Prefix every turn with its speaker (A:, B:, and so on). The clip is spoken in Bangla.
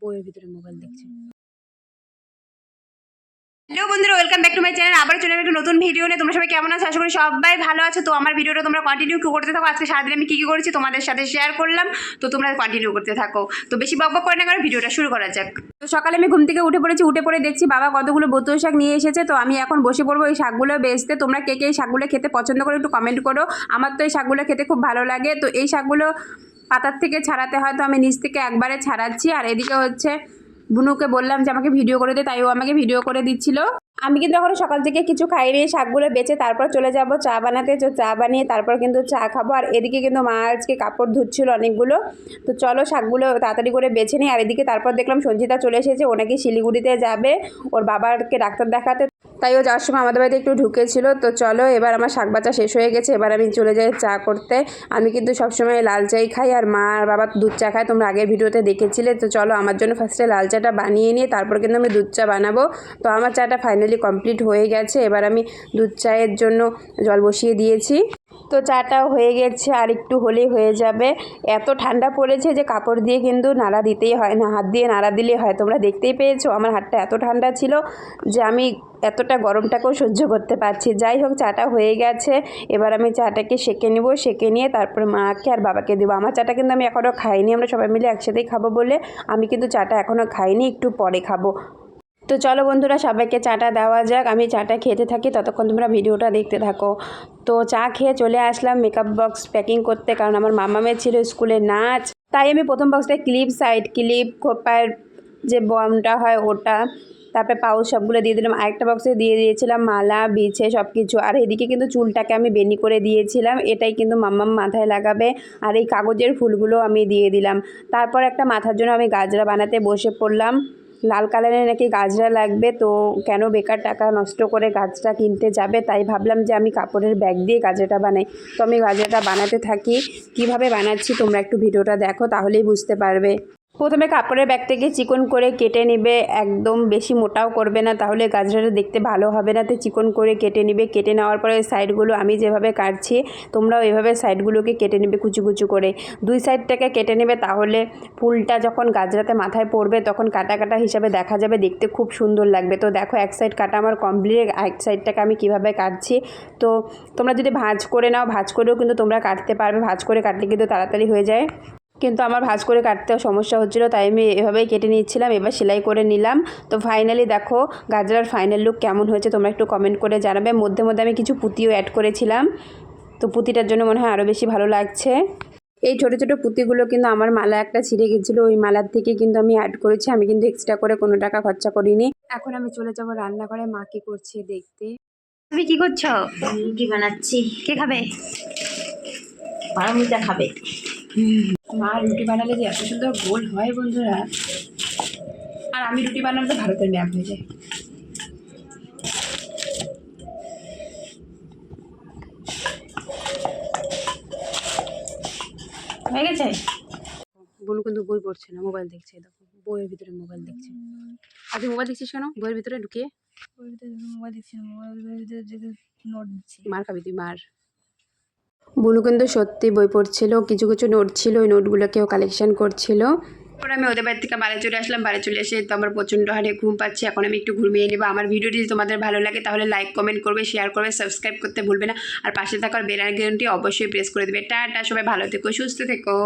A: বইয়ের ভিতরে মোবাইল দেখছে।
B: হ্যালো বন্ধুরা welcome back to my channel আবার চলে একটা নতুন ভিডিও নিয়ে। তোমরা সবাই কেমন আছো? আশা করি সবাই ভালো আছো। তো আমার ভিডিওটা তোমরা কন্টিনিউ করতে থাকো? আজকে সারাদিন আমি কী কী করেছি তোমাদের সাথে শেয়ার করলাম। তো তোমরা কন্টিনিউ করতে থাকো। তো বেশি বক বক করে না করে ভিডিওটা শুরু করা যাক। তো সকালে আমি ঘুম থেকে উঠে পড়েছি। উঠে পড়ে দেখছি বাবা কতগুলো বোতল শাক নিয়ে এসেছে। তো আমি এখন বসে পড়ব এই শাকগুলো বেচতে। তোমরা কে কে এই শাকগুলো খেতে পছন্দ করো একটু কমেন্ট করো। আমার তো এই শাকগুলো খেতে খুব ভালো লাগে। তো এই শাকগুলো পাতার থেকে ছাড়াতে হয় তো আমি নিচ থেকে একবারে ছাড়াচ্ছি। আর এদিকে হচ্ছে বুনুকে বললাম যে আমাকে ভিডিও করে দে, তাই ও আমাকে ভিডিও করে দিচ্ছিল। আমি কিন্তু এখন সকাল থেকে কিছু খাই নিয়ে শাকগুলো বেচে তারপর চলে যাব চা বানাতে। তো চা বানিয়ে তারপর কিন্তু চা খাব। আর এদিকে কিন্তু মা আজকে কাপড় ধুচ্ছিল অনেকগুলো। তো চলো শাকগুলো তাড়াতাড়ি করে বেছে নিই। আর এদিকে তারপর দেখলাম সঞ্জিতা চলে এসেছে। ও নাকি শিলিগুড়িতে যাবে। ওর বাবাকে ডাক্তার দেখাতে তাই ও যাওয়ার সময় আমাদের বাড়িতে একটু ঢুকেছিল। তো চলো, এবার আমার শাক বাচ্চা শেষ হয়ে গেছে। এবার আমি চলে যাই চা করতে। আমি কিন্তু সবসময় লাল চাই খাই আর মা আর বাবা দুধ চা খায়, তোমরা আগের ভিডিওতে দেখেছিলে। তো চলো, আমার জন্য ফার্স্টে লাল চাটা বানিয়ে নিয়ে তারপর কিন্তু আমি দুধ চা বানাবো। তো আমার চাটা ফাইনালি কমপ্লিট হয়ে গেছে। এবার আমি দুধ চায়ের জন্য জল বসিয়ে দিয়েছি। তো চাটাও হয়ে গেছে, আর একটু হলেই হয়ে যাবে। এত ঠান্ডা পড়েছে যে কাপড় দিয়ে কিন্তু নাড়া দিতেই হয় না, হাত দিয়ে নাড়া দিলেই হয়। তোমরা দেখতেই পেয়েছ আমার হাতটা এত ঠান্ডা ছিল যে আমি এতটা গরমটাকেও সহ্য করতে পারছি। যাই হোক, চাটা হয়ে গেছে। এবার আমি চাটাকে সেঁকে নেব, সেঁকে নিয়ে তারপর মাকে আর বাবাকে দেবো। আমার চাটা কিন্তু আমি এখনও খাইনি, আমরা সবাই মিলে একসাথেই খাব বলে। আমি কিন্তু চাটা এখনও খাইনি, একটু পরে খাব। তো চলো বন্ধুরা, সবাইকে চাটা দেওয়া যাক। আমি চাটা খেতে থাকি, ততক্ষণ তোমরা ভিডিওটা দেখতে থাকো। তো চা খেয়ে চলে আসলাম মেকআপ বক্স প্যাকিং করতে, কারণ আমার মামা মামামের ছিল স্কুলে নাচ। তাই আমি প্রথম বক্সটায় ক্লিপ সাইড ক্লিপ খোপায়ের যে বমটা হয় ওটা, তারপরে পাউচ সবগুলো দিয়ে দিলাম। আরেকটা বক্সে দিয়ে দিয়েছিলাম মালা, বিছে সব কিছু আর এদিকে কিন্তু চুলটাকে আমি বেনি করে দিয়েছিলাম। এটাই কিন্তু মাম্মাম মাথায় লাগাবে। আর এই কাগজের ফুলগুলো আমি দিয়ে দিলাম। তারপর একটা মাথার জন্য আমি গাজরা বানাতে বসে পড়লাম। লাল কালারের নাকি গাছরা লাগবে, তো কেন বেকার টাকা নষ্ট করে গাছটা কিনতে যাবে? তাই ভাবলাম যে আমি কাপড়ের ব্যাগ দিয়ে গাজাটা বানাই। তো আমি গাজাটা বানাতে থাকি। কীভাবে বানাচ্ছি তোমরা একটু ভিডিওটা দেখো, তাহলেই বুঝতে পারবে। প্রথমে কাপড়ের ব্যাগটাকে চিকন করে কেটে নেবে, একদম বেশি মোটাও করবে না, তাহলে গাজরাটা দেখতে ভালো হবে না। তো চিকন করে কেটে নেবে, কেটে নেওয়ার পরে সাইডগুলো আমি যেভাবে কাটছি, তোমরাও এভাবে সাইডগুলোকে কেটে নেবে কুচু কুচু করে। দুই সাইডটাকে কেটে নেবে, তাহলে ফুলটা যখন গাজরাতে মাথায় পড়বে, তখন কাটা কাটা হিসাবে দেখা যাবে, দেখতে খুব সুন্দর লাগবে। তো দেখো, এক সাইড কাটা আমার কমপ্লিট এক সাইডটাকে আমি কীভাবে কাটছি, তো তোমরা যদি ভাঁজ করে নাও, ভাঁজ করেও কিন্তু তোমরা কাটতে পারবে, ভাঁজ করে কাটলে কিন্তু তাড়াতাড়ি হয়ে যায়। কিন্তু আমার ভাঁজ করে কাটতে সমস্যা হচ্ছিল তাই আমি এভাবেই কেটে নিচ্ছিলাম এবার সেলাই করে নিলাম। তো ফাইনালি দেখো গাজরার ফাইনাল লুক কেমন হয়েছে তোমরা একটু কমেন্ট করে জানাবে। মধ্যে মধ্যে আমি কিছু পুঁতিও অ্যাড করেছিলাম। তো পুঁতিটার জন্য মনে হয় আরও বেশি ভালো লাগছে। এই ছোটো ছোটো পুঁতিগুলো কিন্তু আমার মালা একটা ছিঁড়ে গেছিল ওই মালার থেকে কিন্তু আমি অ্যাড করেছি। আমি কিন্তু এক্সট্রা করে কোনো টাকা খরচা করিনি। এখন আমি চলে যাব রান্নাঘরে মা কি করছে দেখতে। তুমি কি করছ?
C: রুটি বানাচ্ছি।
B: কে খাবে?
C: পারমিতা খাবে।
B: মা রুটি বানালে যে এত সুন্দর গোল হয় বন্ধুরা। আর আমি রুটি বানালে তো ভারতের ম্যাপ হয়ে যায়। হয়ে গেছে? বোন কিন্তু বই পড়ছে না মোবাইল দেখছে দেখো বইয়ের ভিতরে মোবাইল দেখছে। আর তুই মোবাইল দেখছিস কেন? বইয়ের ভিতরে ঢুকিয়ে।
C: মোবাইল দিচ্ছি মোবাইল নোট দিচ্ছি।
B: মার খাবি তুই মার। বুনু কিন্তু সত্যি বই পড়ছিল, কিছু কিছু নোট ছিল, ওই নোটগুলোকেও কালেকশন করছিল। তারপর আমি ওদের বাড়ি থেকে বাড়ি চলে আসলাম, বাড়ি চলে এসে তো আমার প্রচণ্ড হারে ঘুম পাচ্ছে, এখন আমি একটু ঘুমিয়ে নেব। আমার ভিডিওটি যদি তোমাদের ভালো লাগে তাহলে লাইক কমেন্ট করবে শেয়ার করবে সাবস্ক্রাইব করতে ভুলবে না। আর পাশে থাকার বেলার গ্যারেন্টি অবশ্যই প্রেস করে দেবে। টাটা, সবাই ভালো থেকো, সুস্থ থেকো।